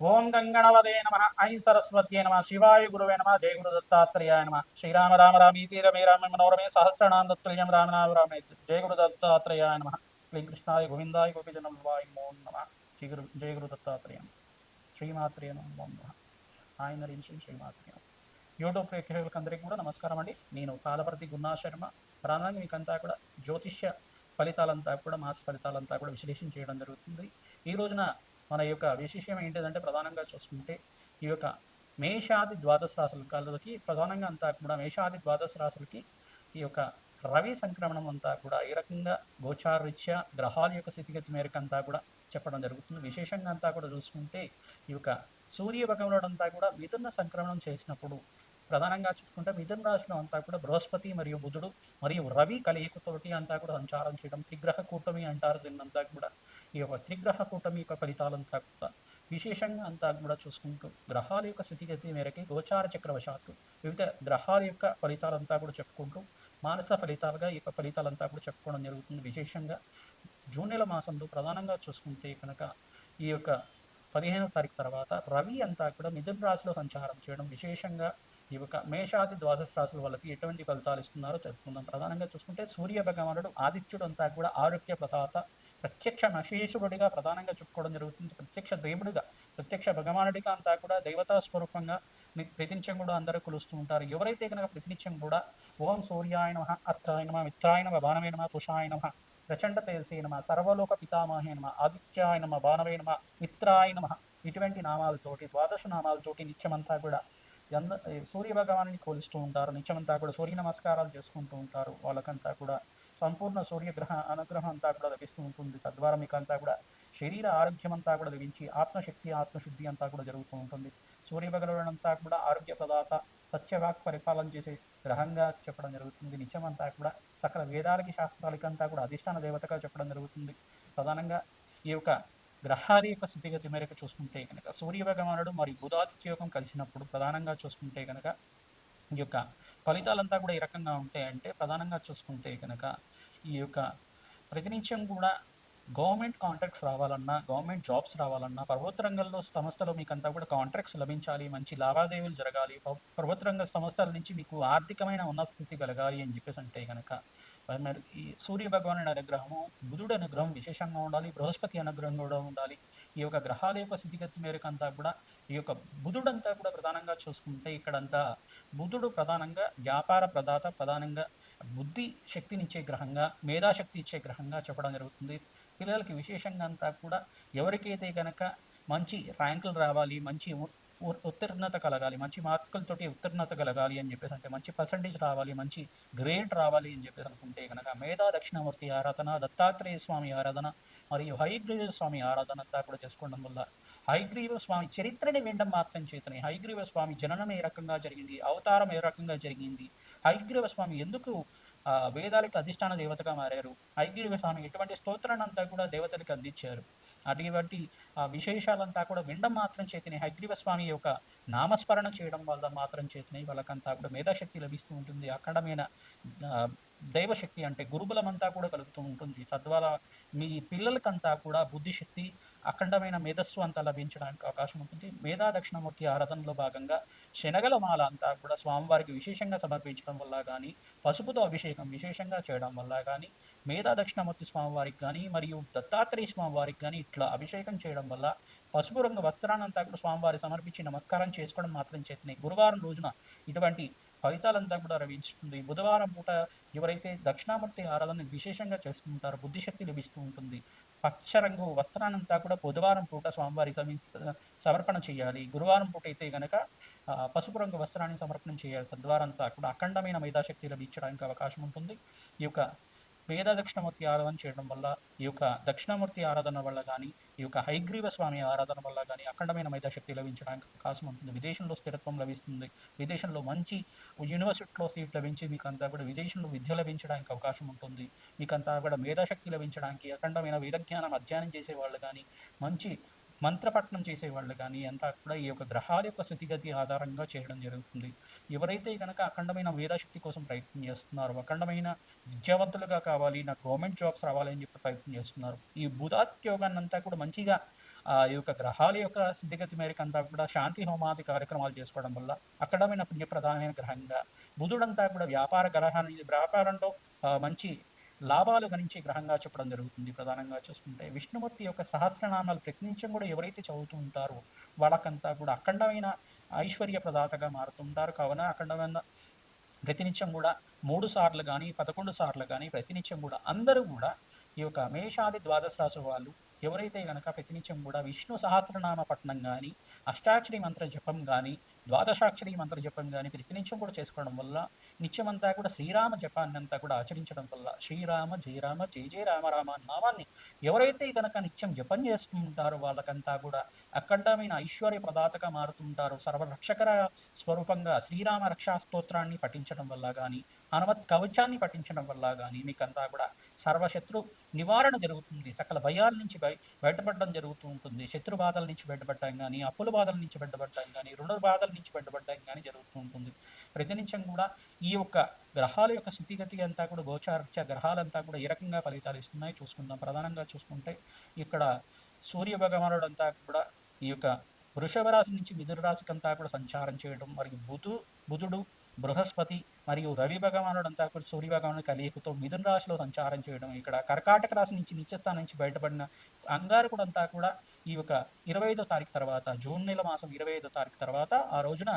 ఓం గంగణవదే నమ ఐం సరస్వత్యే నమ శివాయ గురువే నమ జయ గురు దత్తాత్రేయాయ నమ శ్రీరామ రామ రామీతి రమే రామ మనోరమే సహస్రనామ దత్తుల్యం రామనామ రామే జయ గురు దత్తాత్రేయాయ నమ శ్రీ కృష్ణాయ గోవిందాయ గోపిజనం వాయ నమో నమ శ్రీ గురు జయ గురు దత్తాత్రేయ శ్రీమాత్రేయ నమో నమ ఆయన రించి శ్రీమాత్రేయ యూట్యూబ్ ప్రేక్షకులకు అందరికీ కూడా నమస్కారం అండి. నేను కాలపర్తి గున్నా శర్మ. మీకంతా కూడా జ్యోతిష్య ఫలితాలంతా కూడా మాస ఫలితాలంతా కూడా విశ్లేషణ చేయడం జరుగుతుంది. ఈ రోజున మన యొక్క విశేషం ఏంటిదంటే ప్రధానంగా చూసుకుంటే ఈ యొక్క మేషాది ద్వాదశ రాశులకి ప్రధానంగా అంతా కూడా మేషాది ద్వాదశ రాశులకి ఈ యొక్క రవి సంక్రమణం అంతా కూడా ఏ రకంగా గోచారరీత్యా గ్రహాల యొక్క స్థితిగతి మేరకు అంతా కూడా చెప్పడం జరుగుతుంది. విశేషంగా అంతా కూడా చూసుకుంటే ఈ యొక్క సూర్య అంతా కూడా మిథున సంక్రమణం చేసినప్పుడు ప్రధానంగా చూసుకుంటే మిథున రాశిలో అంతా కూడా బృహస్పతి మరియు బుధుడు మరియు రవి కలయికతోటి అంతా కూడా సంచారం చేయడం త్రిగ్రహ కూటమి అంటారు దీన్నంతా కూడా. ఈ యొక్క త్రిగ్రహ కూటమి యొక్క ఫలితాలంతా కూడా విశేషంగా అంతా కూడా చూసుకుంటూ గ్రహాల యొక్క స్థితిగతి మేరకి గోచార చక్రవశాత్తు వివిధ గ్రహాల యొక్క ఫలితాలంతా కూడా చెప్పుకుంటూ మానస ఫలితాలుగా ఈ యొక్క ఫలితాలంతా కూడా చెప్పుకోవడం జరుగుతుంది. విశేషంగా జూన్ నెల మాసంలో ప్రధానంగా చూసుకుంటే కనుక ఈ యొక్క పదిహేనవ తారీఖు తర్వాత రవి అంతా కూడా మిథున రాశిలో సంచారం చేయడం విశేషంగా ఈ యొక్క మేషాది ద్వాదశ రాశుల వాళ్ళకి ఎటువంటి ఫలితాలు ఇస్తున్నారో తెలుసుకుందాం. ప్రధానంగా చూసుకుంటే సూర్య భగవానుడు ఆదిత్యుడు అంతా కూడా ఆరోగ్య ప్రదాత ప్రత్యక్ష నశేషుడిగా ప్రధానంగా చెప్పుకోవడం జరుగుతుంది. ప్రత్యక్ష దేవుడిగా ప్రత్యక్ష భగవానుడిగా అంతా కూడా దేవతా స్వరూపంగా ని- ప్రతినిత్యం కూడా అందరూ కొలుస్తూ ఉంటారు. ఎవరైతే కనుక ప్రతినిత్యం కూడా ఓం సూర్యాయ నమ అర్థాయ నమ మిత్రాయ నమ బాణవే నమ తుషాయ నమ ప్రచండ తేజసే నమ సర్వలోక పితామహే నమ ఆదిత్యాయ నమ బాణవే నమ మిత్రాయ నమ ఇటువంటి నామాలతోటి ద్వాదశ నామాలతోటి నిత్యమంతా కూడా ఎంద సూర్య భగవాన్ని కొలుస్తూ ఉంటారు. నిత్యమంతా కూడా సూర్య నమస్కారాలు చేసుకుంటూ ఉంటారు. వాళ్ళకంతా కూడా సంపూర్ణ సూర్యగ్రహ అనుగ్రహం అంతా కూడా లభిస్తూ ఉంటుంది. తద్వారా మీకు అంతా కూడా శరీర ఆరోగ్యం అంతా కూడా లభించి ఆత్మశక్తి ఆత్మశుద్ధి అంతా కూడా జరుగుతూ ఉంటుంది. సూర్య కూడా ఆరోగ్య ప్రదాత సత్యవాక్ పరిపాలన చేసే గ్రహంగా చెప్పడం జరుగుతుంది. నిత్యమంతా కూడా సకల వేదాలకి శాస్త్రాలకి అంతా కూడా అధిష్టాన దేవతగా చెప్పడం జరుగుతుంది. ప్రధానంగా ఈ యొక్క గ్రహాల యొక్క స్థితిగతి మేరకు చూసుకుంటే కనుక సూర్య భగవానుడు మరియు బుధాదిత్య యోగం కలిసినప్పుడు ప్రధానంగా చూసుకుంటే కనుక ఈ యొక్క ఫలితాలంతా కూడా ఈ రకంగా ఉంటాయంటే ప్రధానంగా చూసుకుంటే కనుక ఈ యొక్క ప్రతినిత్యం కూడా గవర్నమెంట్ కాంట్రాక్ట్స్ రావాలన్నా గవర్నమెంట్ జాబ్స్ రావాలన్నా ప్రభుత్వ రంగంలో సంస్థలో మీకు అంతా కూడా కాంట్రాక్ట్స్ లభించాలి మంచి లావాదేవీలు జరగాలి ప్రభుత్వ రంగ సంస్థల నుంచి మీకు ఆర్థికమైన ఉన్నత స్థితి కలగాలి అని చెప్పేసి అంటే కనుక మరి ఈ సూర్య భగవానుడి అనుగ్రహము బుధుడు అనుగ్రహం విశేషంగా ఉండాలి బృహస్పతి అనుగ్రహం కూడా ఉండాలి ఈ యొక్క గ్రహాల యొక్క స్థితిగతి మేరకు అంతా కూడా ఈ యొక్క బుధుడు అంతా కూడా ప్రధానంగా చూసుకుంటే ఇక్కడంతా బుధుడు ప్రధానంగా వ్యాపార ప్రదాత ప్రధానంగా బుద్ధి శక్తినిచ్చే గ్రహంగా మేధాశక్తి ఇచ్చే గ్రహంగా చెప్పడం జరుగుతుంది. పిల్లలకి విశేషంగా అంతా కూడా ఎవరికైతే కనుక మంచి ర్యాంకులు రావాలి మంచి ఉత్తీర్ణత కలగాలి మంచి మార్కులతోటి ఉత్తీర్ణత కలగాలి అని చెప్పేసి అంటే మంచి పర్సంటేజ్ రావాలి మంచి గ్రేడ్ రావాలి అని చెప్పేసి అనుకుంటే కనుక మేధా దక్షిణామూర్తి ఆరాధన దత్తాత్రేయ స్వామి ఆరాధన మరియు హైగ్రీవ స్వామి ఆరాధన అంతా కూడా చేసుకోవడం వల్ల హైగ్రీవ స్వామి చరిత్రని వినడం మాత్రం చేతనే. హైగ్రీవ స్వామి జననం ఏ రకంగా జరిగింది అవతారం ఏ రకంగా జరిగింది హైగ్రీవ స్వామి ఎందుకు వేదాలకి అధిష్టాన దేవతగా మారారు. హైగ్రీవ స్వామి ఎటువంటి స్తోత్రాన్ని అంతా కూడా దేవతలకు అందించారు. అటువంటి ఆ విశేషాలంతా కూడా వినడం మాత్రం చేతనే హైగ్రీవ స్వామి యొక్క నామస్మరణ చేయడం వల్ల మాత్రం చేతనే వాళ్ళకంతా కూడా మేధాశక్తి లభిస్తూ ఉంటుంది. అఖండమైన దైవశక్తి అంటే గురుబలమంతా కూడా కలుగుతూ ఉంటుంది. తద్వారా మీ పిల్లలకంతా కూడా బుద్ధిశక్తి అఖండమైన మేధస్సు అంతా లభించడానికి అవకాశం ఉంటుంది. మేధా దక్షిణమూర్తి ఆరాధనలో భాగంగా శనగల మాల అంతా కూడా స్వామివారికి విశేషంగా సమర్పించడం వల్ల కానీ పసుపుతో అభిషేకం విశేషంగా చేయడం వల్ల కానీ మేధా దక్షిణమూర్తి స్వామివారికి కానీ మరియు దత్తాత్రేయ స్వామివారికి కానీ ఇట్లా అభిషేకం చేయడం వల్ల పసుపు రంగు వస్త్రాన్నంతా కూడా స్వామివారి సమర్పించి నమస్కారం చేసుకోవడం మాత్రం చేతనే గురువారం రోజున ఇటువంటి ఫలితాలంతా కూడా లభించుతుంది బుధవారం పూట ఎవరైతే దక్షిణామూర్తి ఆరాధన విశేషంగా చేస్తూ బుద్ధిశక్తి లభిస్తూ ఉంటుంది. పచ్చ రంగు వస్త్రానంతా కూడా బుధవారం పూట స్వామివారి సమర్పణ చేయాలి. గురువారం పూట అయితే గనక పసుపు రంగు వస్త్రాన్ని సమర్పణ చేయాలి. తద్వారా అంతా కూడా అఖండమైన మేధాశక్తి లభించడానికి అవకాశం ఉంటుంది. ఈ యొక్క వేద దక్షిణమూర్తి ఆరాధన చేయడం వల్ల ఈ యొక్క దక్షిణమూర్తి ఆరాధన వల్ల కానీ ఈ యొక్క హైగ్రీవ స్వామి ఆరాధన వల్ల కానీ అఖండమైన మేధాశక్తి లభించడానికి అవకాశం ఉంటుంది. విదేశంలో స్థిరత్వం లభిస్తుంది. విదేశంలో మంచి యూనివర్సిటీలో సీట్ లభించి మీకు అంతా కూడా విదేశంలో విద్య లభించడానికి అవకాశం ఉంటుంది. మీకు అంతా కూడా మేధాశక్తి లభించడానికి అఖండమైన వేదజ్ఞానం అధ్యయనం చేసే వాళ్ళు కానీ మంచి మంత్రపట్నం చేసేవాళ్ళు కానీ అంతా కూడా ఈ యొక్క గ్రహాల యొక్క స్థితిగతి ఆధారంగా చేయడం జరుగుతుంది. ఎవరైతే కనుక అఖండమైన వేదశక్తి కోసం ప్రయత్నం చేస్తున్నారో అఖండమైన విద్యావంతులుగా కావాలి నాకు గవర్నమెంట్ జాబ్స్ రావాలి అని చెప్పి ప్రయత్నం చేస్తున్నారు ఈ బుధాత్యోగాన్ని అంతా కూడా మంచిగా ఆ ఈ యొక్క గ్రహాల యొక్క స్థితిగతి మేరకు అంతా కూడా శాంతి హోమాది కార్యక్రమాలు చేసుకోవడం వల్ల అక్కడమైన పుణ్యప్రధానమైన గ్రహంగా బుధుడంతా కూడా వ్యాపార గ్రహాన్ని వ్యాపారంలో మంచి లాభాలు గణించే గ్రహంగా చెప్పడం జరుగుతుంది. ప్రధానంగా చూసుకుంటే విష్ణుమూర్తి యొక్క సహస్రనామాలు ప్రతినిత్యం కూడా ఎవరైతే చదువుతూ ఉంటారో వాళ్ళకంతా కూడా అఖండమైన ఐశ్వర్య ప్రదాతగా మారుతుంటారు కావున అఖండమైన ప్రతినిత్యం కూడా మూడు సార్లు కానీ పదకొండు సార్లు కానీ ప్రతినిత్యం కూడా అందరూ కూడా ఈ యొక్క మేషాది ద్వాదశ రాశి వాళ్ళు ఎవరైతే కనుక ప్రతినిత్యం కూడా విష్ణు సహస్రనామ పఠనం కానీ అష్టాక్షరి మంత్ర జపం కానీ ద్వాదశాక్షరి మంత్ర జపం కానీ ప్రతినిత్యం కూడా చేసుకోవడం వల్ల నిత్యమంతా కూడా శ్రీరామ జపాన్ని అంతా కూడా ఆచరించడం వల్ల శ్రీరామ జయరామ జయ జయ రామ రామ నామాన్ని ఎవరైతే గనక నిత్యం జపం చేసుకుంటారో వాళ్ళకంతా కూడా అఖండమైన ఐశ్వర్య ప్రదాతగా మారుతుంటారు సర్వరక్షకర స్వరూపంగా శ్రీరామ రక్షా స్తోత్రాన్ని పఠించడం వల్ల కానీ హనుమత్ కవచాన్ని పఠించడం వల్ల కానీ మీకంతా కూడా సర్వశత్రు నివారణ జరుగుతుంది. సకల భయాల నుంచి బయ బయటపడడం జరుగుతూ ఉంటుంది. శత్రు బాధల నుంచి బయటపడటం కానీ అప్పుల బాధల నుంచి బయటపడటం కానీ రుణ బాధల నుంచి కానీ జరుగుతూ ఉంటుంది. ప్రతినిత్యం కూడా ఈ యొక్క గ్రహాల యొక్క స్థితిగతి అంతా కూడా గోచారత్య గ్రహాలంతా కూడా ఏ రకంగా ఫలితాలు ఇస్తున్నాయి చూసుకుందాం. ప్రధానంగా చూసుకుంటే ఇక్కడ సూర్య భగవానుడు అంతా కూడా ఈ యొక్క వృషభ రాశి నుంచి మిథున రాశికి అంతా కూడా సంచారం చేయడం మరియు బుధు బుధుడు బృహస్పతి మరియు రవి భగవానుడు అంతా కూడా సూర్య భగవానుడు కలయికతో మిథున రాశిలో సంచారం చేయడం ఇక్కడ కర్కాటక రాశి నుంచి నిత్యస్థానం నుంచి బయటపడిన అంగారకుడు అంతా కూడా ఈ యొక్క ఇరవై ఐదో తారీఖు తర్వాత జూన్ నెల మాసం ఇరవై ఐదో తారీఖు తర్వాత ఆ రోజున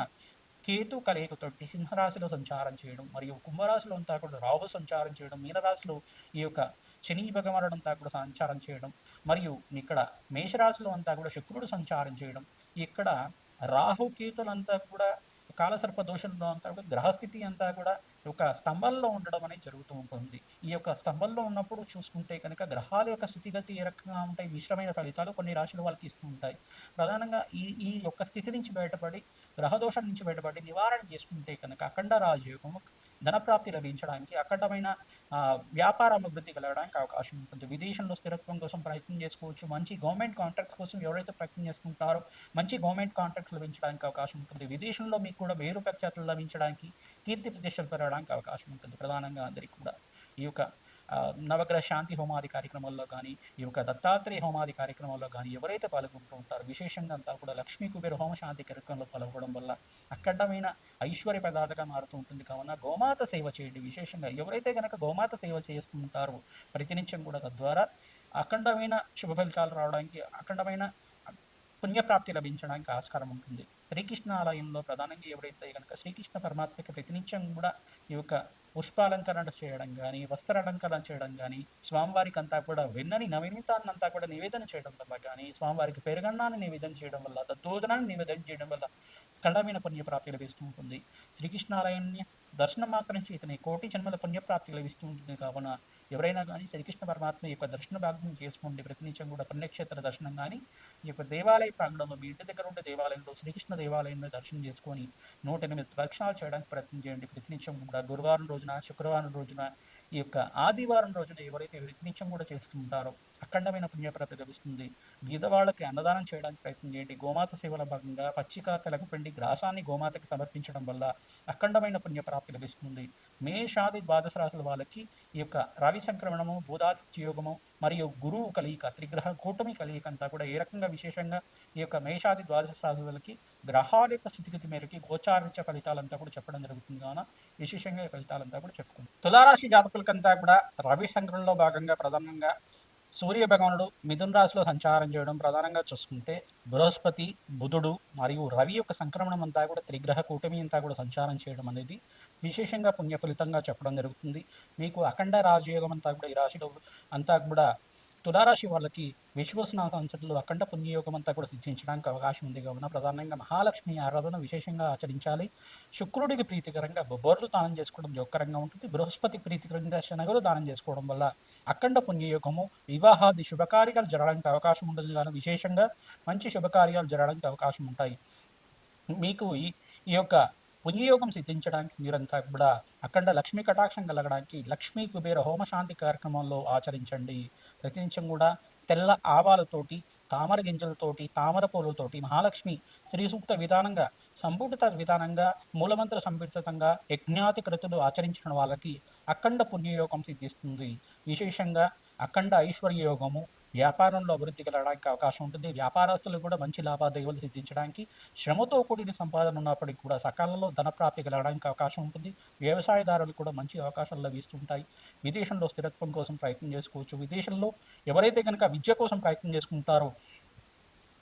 కేతు కలయికతోటి సింహరాశిలో సంచారం చేయడం మరియు కుంభరాశిలో అంతా కూడా రాహు సంచారం చేయడం మీనరాశిలో ఈ యొక్క శని భగవానుడు అంతా కూడా సంచారం చేయడం మరియు ఇక్కడ మేషరాశిలో అంతా కూడా శుక్రుడు సంచారం చేయడం ఇక్కడ రాహు కేతులంతా కూడా కాలసర్ప దోషంలో అంతా కూడా గ్రహస్థితి అంతా కూడా ఒక స్తంభంలో ఉండడం అనేది జరుగుతూ ఉంటుంది. ఈ యొక్క స్తంభంలో ఉన్నప్పుడు చూసుకుంటే కనుక గ్రహాల యొక్క స్థితిగతి ఏ రకంగా ఉంటాయి? మిశ్రమైన ఫలితాలు కొన్ని రాశుల వాళ్ళకి ఇస్తూ ఉంటాయి. ప్రధానంగా ఈ ఈ యొక్క స్థితి నుంచి బయటపడి గ్రహదోషం నుంచి బయటపడి నివారణ చేసుకుంటే కనుక అఖండ రాజయోగం ధనప్రాప్తి లభించడానికి అఖండమైన వ్యాపార అభివృద్ధి కలగడానికి అవకాశం ఉంటుంది. విదేశంలో స్థిరత్వం కోసం ప్రయత్నం చేసుకోవచ్చు. మంచి గవర్నమెంట్ కాంట్రాక్ట్స్ కోసం ఎవరైతే ప్రయత్నం చేసుకుంటారో మంచి గవర్నమెంట్ కాంట్రాక్ట్స్ లభించడానికి అవకాశం ఉంటుంది. విదేశంలో మీకు కూడా వేరు ప్రఖ్యాతులు లభించడానికి కీర్తి ప్రతిష్టలు పెరగడానికి అవకాశం ఉంటుంది. ప్రధానంగా అందరికీ కూడా ఈ యొక్క నవగ్రహ శాంతి హోమాది కార్యక్రమాల్లో కానీ ఈ యొక్క దత్తాత్రేయ హోమాది కార్యక్రమాల్లో కానీ ఎవరైతే పాల్గొంటూ ఉంటారో విశేషంగా అంతా కూడా లక్ష్మీ కుబేర హోమ శాంతి కార్యక్రమంలో పాల్గొనడం వల్ల అఖండమైన ఐశ్వర్య ప్రదాతగా మారుతూ ఉంటుంది. కావున గోమాత సేవ చేయండి. విశేషంగా ఎవరైతే కనుక గోమాత సేవ చేస్తూ ఉంటారో ప్రతినిత్యం కూడా తద్వారా అఖండమైన శుభ ఫలితాలు రావడానికి అఖండమైన పుణ్యప్రాప్తి లభించడానికి ఆస్కారం ఉంటుంది. శ్రీకృష్ణ ఆలయంలో ప్రధానంగా ఎవరైతే కనుక శ్రీకృష్ణ పరమాత్మకి ప్రతినిత్యం కూడా ఈ యొక్క పుష్పాలంకరణ చేయడం కానీ వస్త్రాలంకరణ చేయడం కానీ స్వామివారికి అంతా కూడా వెన్నని నవనీతాన్ని అంతా కూడా నివేదన చేయడం వల్ల కానీ స్వామివారికి పెరుగన్నాన్ని నివేదన చేయడం వల్ల దద్దోదనాన్ని నివేదన చేయడం వల్ల కడమైన పుణ్యప్రాప్తి లభిస్తూ ఉంటుంది. శ్రీకృష్ణాలయాన్ని దర్శనం మాత్రం చేతనే కోటి జన్మల పుణ్యప్రాప్తి లభిస్తూ ఉంటుంది కావున ఎవరైనా కానీ శ్రీకృష్ణ పరమాత్మ యొక్క దర్శన భాగ్యం చేసుకోండి. ప్రతినిత్యం కూడా పుణ్యక్షేత్ర దర్శనం కానీ ఈ యొక్క దేవాలయ ప్రాంగణంలో మీ ఇంటి దగ్గర ఉండే దేవాలయంలో శ్రీకృష్ణ దేవాలయంలో దర్శనం చేసుకొని నూట ఎనిమిది ప్రదక్షిణాలు చేయడానికి ప్రయత్నం చేయండి. ప్రతినిత్యం కూడా గురువారం రోజున శుక్రవారం రోజున ఈ యొక్క ఆదివారం రోజున ఎవరైతే ప్రతినిత్యం కూడా చేస్తూ ఉంటారో అఖండమైన పుణ్యప్రాప్తి లభిస్తుంది. బీదవాళ్ళకి అన్నదానం చేయడానికి ప్రయత్నం చేయండి. గోమాత సేవల భాగంగా పచ్చిక తెలగపిండి గ్రాసాన్ని గోమాతకి సమర్పించడం వల్ల అఖండమైన పుణ్యప్రాప్తి లభిస్తుంది. మేషాది ద్వాదశ రాశుల వాళ్ళకి ఈ యొక్క రవి సంక్రమణము బోధాదిత్య మరియు గురువు కలియిక త్రిగ్రహ కూటమి కలియిక అంతా కూడా ఏ రకంగా విశేషంగా ఈ యొక్క మేషాది ద్వాదశ రాశులకి గ్రహాల యొక్క స్థితిగతి మేరకి గోచారించే ఫలితాలంతా కూడా చెప్పడం జరుగుతుంది కావున విశేషంగా ఈ ఫలితాలంతా కూడా చెప్పుకుంటాం తులారాశి జాతకులకంతా కూడా రవి సంక్రమణలో భాగంగా ప్రధానంగా సూర్య భగవానుడు మిథున్ రాశిలో సంచారం చేయడం ప్రధానంగా చూసుకుంటే బృహస్పతి బుధుడు మరియు రవి యొక్క సంక్రమణం అంతా కూడా త్రిగ్రహ కూటమి అంతా కూడా సంచారం చేయడం అనేది విశేషంగా పుణ్య ఫలితంగా చెప్పడం జరుగుతుంది. మీకు అఖండ రాజయోగం అంతా కూడా ఈ రాశిలో అంతా కూడా తులారాశి వాళ్ళకి విశ్వసన సంచట్లో అఖండ పుణ్యయోగం అంతా కూడా సిద్ధించడానికి అవకాశం ఉంది. కావున ప్రధానంగా మహాలక్ష్మి ఆరాధన విశేషంగా ఆచరించాలి. శుక్రుడికి ప్రీతికరంగా బొబ్బర్లు దానం చేసుకోవడం జోకరంగా ఉంటుంది. బృహస్పతి ప్రీతికరంగా శనగలు దానం చేసుకోవడం వల్ల అఖండ పుణ్యయోగము వివాహాది శుభకార్యాలు జరగడానికి అవకాశం ఉంటుంది. కానీ విశేషంగా మంచి శుభకార్యాలు జరగడానికి అవకాశం ఉంటాయి. మీకు ఈ ఈ యొక్క పుణ్యయోగం సిద్ధించడానికి మీరంతా కూడా అఖండ లక్ష్మీ కటాక్షం కలగడానికి లక్ష్మీ కుబేర హోమశాంతి కార్యక్రమంలో ఆచరించండి. ప్రతినిత్యం కూడా తెల్ల ఆవాలతోటి తామర గింజలతోటి తామర పూలతోటి మహాలక్ష్మి శ్రీ సూక్త విధానంగా సంపుటిత విధానంగా మూలమంత్ర సంపితంగా యజ్ఞాతి కృతులు ఆచరించిన వాళ్ళకి అఖండ పుణ్యయోగం సిద్ధిస్తుంది. విశేషంగా అఖండ ఐశ్వర్య యోగము వ్యాపారంలో అభివృద్ధి కలగడానికి అవకాశం ఉంటుంది. వ్యాపారస్తులు కూడా మంచి లాభాదేవీలు సిద్ధించడానికి శ్రమతో కూడిన సంపాదన ఉన్నప్పటికీ కూడా సకాలంలో ధనప్రాప్తి కలగడానికి అవకాశం ఉంటుంది. వ్యవసాయదారులు కూడా మంచి అవకాశాలు లభిస్తుంటాయి. విదేశంలో స్థిరత్వం కోసం ప్రయత్నం చేసుకోవచ్చు. విదేశంలో ఎవరైతే కనుక విద్య కోసం ప్రయత్నం చేసుకుంటారో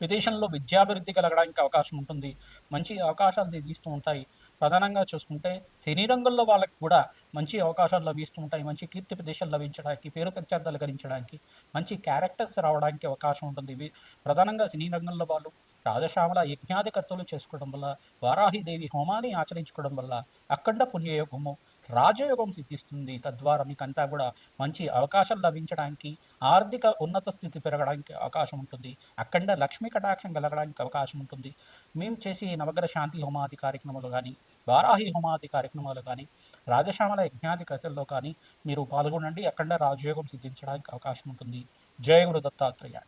విదేశంలో విద్యాభివృద్ధి కలగడానికి అవకాశం ఉంటుంది. మంచి అవకాశాలు తీస్తూ ఉంటాయి. ప్రధానంగా చూసుకుంటే సినీ రంగంలో వాళ్ళకి కూడా మంచి అవకాశాలు లభిస్తూ ఉంటాయి. మంచి కీర్తి ప్రదేశాలు లభించడానికి పేరు ప్రఖ్యాతలు గడించడానికి మంచి క్యారెక్టర్స్ రావడానికి అవకాశం ఉంటుంది. ఇవి ప్రధానంగా సినీ రంగంలో వాళ్ళు రాజశ్యామల యజ్ఞాధికర్తలు చేసుకోవడం వల్ల వారాహిదేవి హోమాన్ని ఆచరించుకోవడం వల్ల అఖండ పుణ్యయోగము రాజయోగం సిద్ధిస్తుంది. తద్వారా మీకు అంతా కూడా మంచి అవకాశాలు లభించడానికి ఆర్థిక ఉన్నత స్థితి పెరగడానికి అవకాశం ఉంటుంది. అఖండ లక్ష్మీ కటాక్షం కలగడానికి అవకాశం ఉంటుంది. మేము చేసే నవగ్రహ శాంతి హోమాది కార్యక్రమాలు కానీ వారాహి హోమాది కార్యక్రమాలు కానీ రాజశ్యామల యజ్ఞాది కథల్లో కానీ మీరు పాల్గొనండి. అఖండ రాజయోగం సిద్ధించడానికి అవకాశం ఉంటుంది. జయ గురు దత్తాత్రేయ.